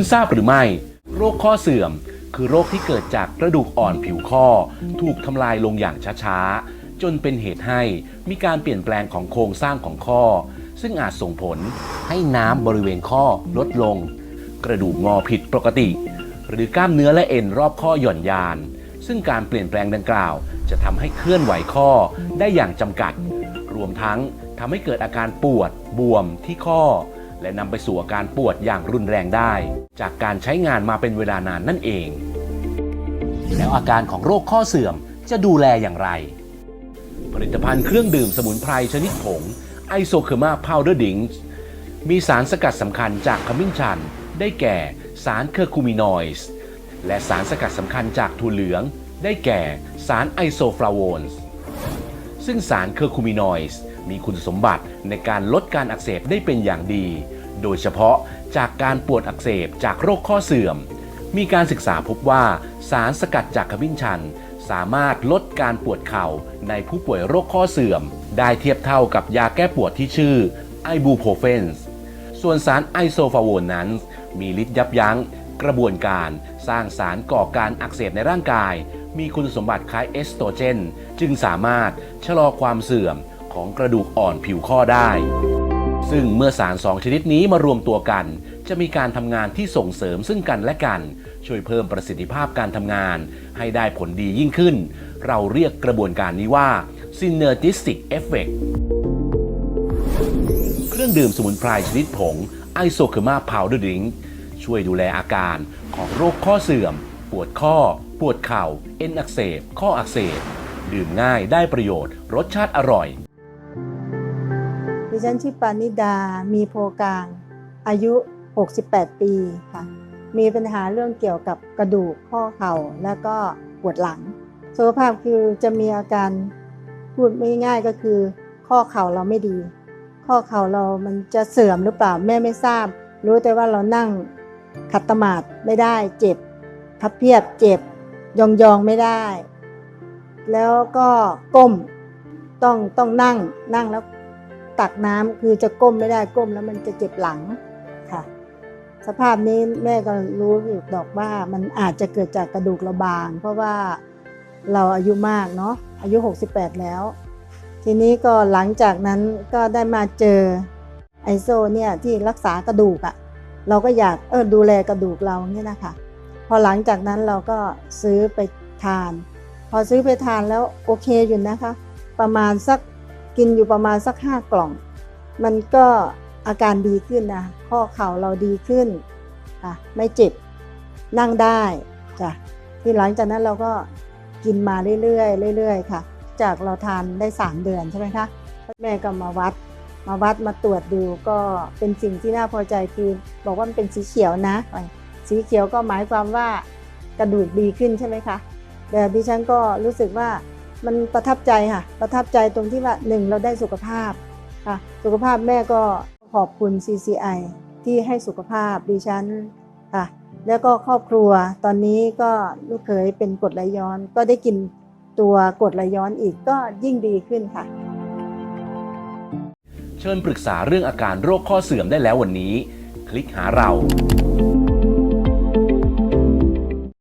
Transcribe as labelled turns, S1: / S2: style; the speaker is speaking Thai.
S1: คุณทราบหรือไม่ โรคข้อเสื่อม คือโรคที่เกิดจากกระดูกอ่อนผิวข้อ ถูกทำลายลงอย่างช้าๆ จนเป็นเหตุให้มีการเปลี่ยนแปลงของโครงสร้างของข้อ ซึ่งอาจส่งผลให้น้ำบริเวณข้อลดลง กระดูกงอผิดปกติ หรือกล้ามเนื้อและเอ็นรอบข้อหย่อนยาน ซึ่งการเปลี่ยนแปลงดังกล่าว จะทำให้เคลื่อนไหวข้อได้อย่างจำกัด รวมทั้งทำให้เกิดอาการปวดบวมที่ข้อ และนำไปสู่อาการปวดอย่างรุนแรงได้ จากการใช้งานมาเป็นเวลานานนั่นเอง แล้วอาการของโรคข้อเสื่อมจะดูแลอย่างไร ผลิตภัณฑ์เครื่องดื่มสมุนไพรชนิดผงไอโซเคอร์มาพาวเดอร์ดิงมีสารสกัดสำคัญจากขมิ้นชัน ได้แก่สารเคอร์คูมินอยด์และสารสกัดสำคัญจากถั่วเหลือง ได้แก่สารไอโซฟลาโวนส์ซึ่งสารเคอร์คูมินอยด์ มีคุณสมบัติในการลดการอักเสบได้เป็นอย่างดี โดยเฉพาะจากการปวดอักเสบจากโรคข้อเสื่อม มีการศึกษาพบว่าสารสกัดจากขมิ้นชัน สามารถลดการปวดเข่าในผู้ป่วยโรคข้อเสื่อม ได้เทียบเท่ากับยาแก้ปวดที่ชื่อไอบูโพเฟนส์ส่วนสารไอโซฟาโวนนั้น มีฤทธิ์ยับยั้งกระบวนการสร้างสารก่อการอักเสบในร่างกาย มีคุณสมบัติคล้ายเอสโตรเจน จึงสามารถชะลอความเสื่อม ของกระดูกอ่อนผิวข้อได้ ซึ่งเมื่อสารสองชนิดนี้มารวมตัวกัน จะมีการทำงานที่ส่งเสริมซึ่งกันและกัน ช่วยเพิ่มประสิทธิภาพการทำงาน ให้ได้ผลดียิ่งขึ้น เราเรียกกระบวนการนี้ว่า synergistic effect เครื่องดื่มสมุนไพรชนิดผงไอโซเคอร์มาพาวเดอร์ดิงช่วยดูแลอาการของโรคข้อเสื่อม ปวดข้อ ปวดเข่า เอ็นอักเสบ ข้ออักเสบ ดื่มง่ายได้ประโยชน์ รสชาติอร่อย
S2: ดิฉันชื่อปานิดา มีโพกลาง อายุ 68 ปีค่ะ มีปัญหาเรื่องเกี่ยวกับกระดูกข้อเข่าแล้วก็ปวดหลัง สุขภาพคือจะมีอาการพูดไม่ง่ายก็คือ ข้อเข่าเราไม่ดี ข้อเข่าเรามันจะเสื่อมหรือเปล่าแม่ไม่ทราบ รู้แต่ว่าเรานั่งขัดสมาธิไม่ได้เจ็บพับเพียบเจ็บยองยองๆไม่ได้ แล้วก็ก้มต้องต้องนั่งนั่งแล้ว ตักน้ำคือจะก้มไม่ได้ก้มแล้วมันจะเจ็บหลังค่ะ สภาพนี้แม่ก็รู้อยู่ดอกว่ามันอาจจะเกิดจากกระดูกเราบาง เพราะว่าเราอายุมากเนาะอายุ 68 แล้ว ทีนี้ก็หลังจากนั้นก็ได้มาเจอไอโซเนี่ยที่รักษากระดูกอะ่ะเราก็อยากเออดูแลกระดูกเราเนี่ยนะคะพอหลังจากนั้นเราก็ซื้อไปทาน พอซื้อไปทานแล้วโอเคอยู่นะคะ ประมาณสัก กินอยู่ประมาณสักห้ากล่อง มันก็อาการดีขึ้นนะข้อเข่าเราดีขึ้นค่ะไม่เจ็บนั่งได้จ้ะที่หลังจากนั้นเราก็กินมาเรื่อยๆเรื่อยๆค่ะ จากเราทานได้ 3 เดือนใช่ไหมคะแม่ก็มาวัด มาวัดมาตรวจดูก็เป็นสิ่งที่น่าพอใจคือบอกว่ามันเป็นสีเขียวนะ สีเขียวก็หมายความว่ากระดูกดีขึ้นใช่ไหมคะแต่ดิฉันก็รู้สึกว่า มันประทับใจค่ะ ประทับใจตรงที่ว่าหนึ่งเราได้สุขภาพค่ะสุขภาพแม่ก็ขอบคุณ CCI ที่ให้สุขภาพดิฉันค่ะแล้วก็ครอบครัวตอนนี้ก็ลูกเขยเป็นกรดไหลย้อน ก็ได้กินตัวกรดไหลย้อนอีกก็ยิ่งดีขึ้นค่ะ
S1: เชิญปรึกษาเรื่องอาการโรคข้อเสื่อมได้แล้ววันนี้ คลิกหาเรา